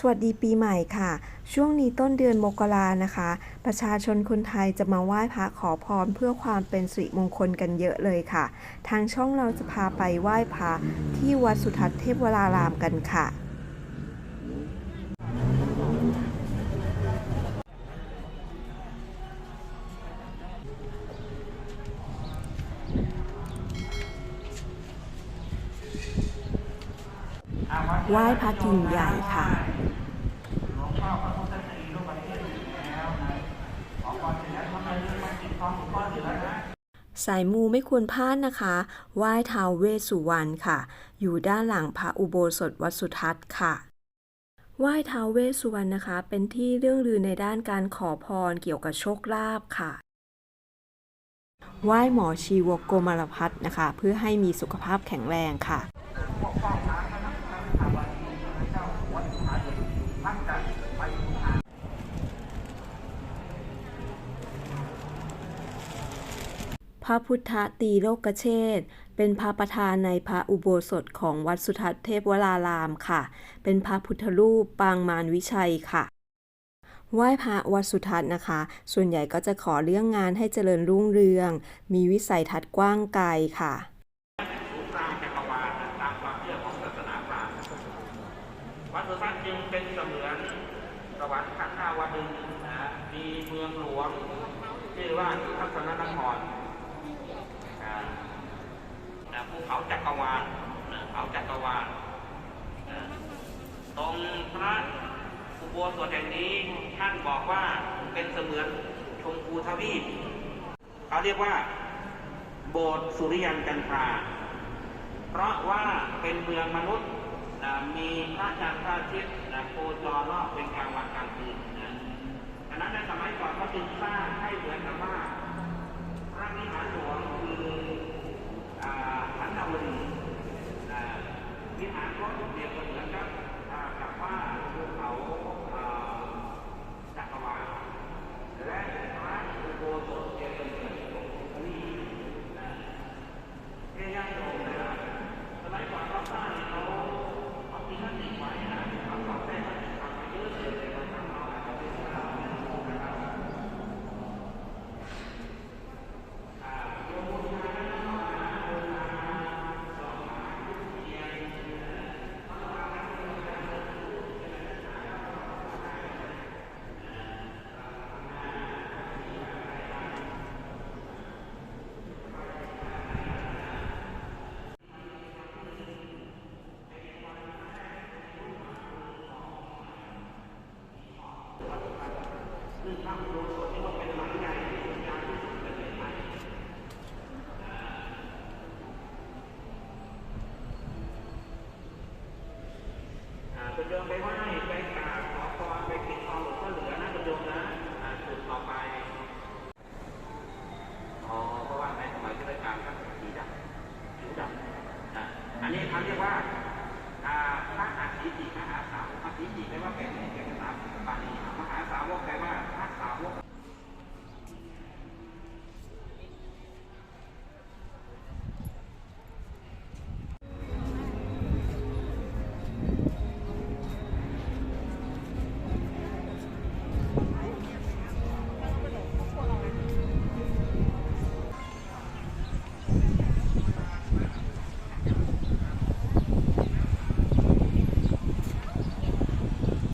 สวัสดีปีใหม่ค่ะ ช่วงนี้ต้นเดือนมกรานะคะ ประชาชนคนไทยจะมาไหว้พระขอพรเพื่อความเป็นสิริมงคลกันเยอะเลยค่ะ ทางช่องเราจะพาไปไหว้พระที่วัดสุทัศน์เทพวรารามกันค่ะ ไหว้พระกิ่งใหญ่ค่ะ สายมูไม่ควรพลาดนะคะ ไหว้ท้าวเวสสุวรรณค่ะ อยู่ด้านหลังพระอุโบสถวัดสุทัศน์ค่ะ ไหว้ท้าวเวสสุวรรณนะคะ เป็นที่เรื่องลือในด้านการขอพรเกี่ยวกับโชคลาภค่ะ ไหว้หมอชีวกโกมารพัฒน์นะคะ เพื่อให้มีสุขภาพแข็งแรงค่ะ พระพุทธตีโลกเชษเป็นพระประธานในพระอุโบสถของวัดสุทัศน์เทพวรารามค่ะ เป็นพระพุทธรูปปางมารวิชัยค่ะไหว้พระวัดสุทัศน์นะคะ ส่วนใหญ่ก็จะขอเรื่องงานให้เจริญรุ่งเรือง มีวิสัยทัศน์กว้างไกลค่ะวัดสุทัศน์จึงเป็นเสมือนสวรรค์ขั้นหน้าวดึงนะมีเมืองหลวงชื่อว่าทัศนนครอ่าอ่าภูเขา จักรวาลเขาจักรวาลตรงพระอุโบสถแห่งนี้ท่านบอกว่าเป็นเสมือนชมพูทวีปเขาเรียกว่า โบสถ์สุริยันจันทรา เพราะว่าเป็นเมืองมนุษย์มีพระจันทร์พระอาทิตย์นะโครอบเป็นกลางวันกลางคืนนะดังนั้นในสมัยก่อนเขาจึงสร้างให้เหมือนกับว่าพระวิหารหลวงคืออ่าขันธวดีนะวิหารก็เปรียบเสมือนกับอ่ากับว่าภูเขาอ่าจักรวาลและพระอุโบสถเปรียบเสมือนองค์พระวิหารนะ ง่ายๆเลยนะครับสมัยก่อนเขาสร้างเขาเอาที่นั่นติดไว้นะเขาสร้างแต่เขาทำมาเยอะเลยเขาทำมาหลายปีแล้วนะครับอ่าโยมบูชากันเข้ามาบูชาดอกไม้ทูบเทียนเขาต้องการให้บูชาซึ่งพระอุ โบสถที่ว่าเป็นหลังใหญ่ที่สุดยาที่สุดในประเทศไทยอ่าคุณโยมไปไหว้ไปกราบขอพรไปปิดทองหลวงพ่อเหลือนะคุณโยมนะอ่าจุดต่อไปอ๋อเพราะว่าในสมัยที่ราชการก็สีดำผิวดำอะอันนี้เขาเรียกว่าอาพระอาทิจิมหาเสาอาทิจิแปลว่าเป็น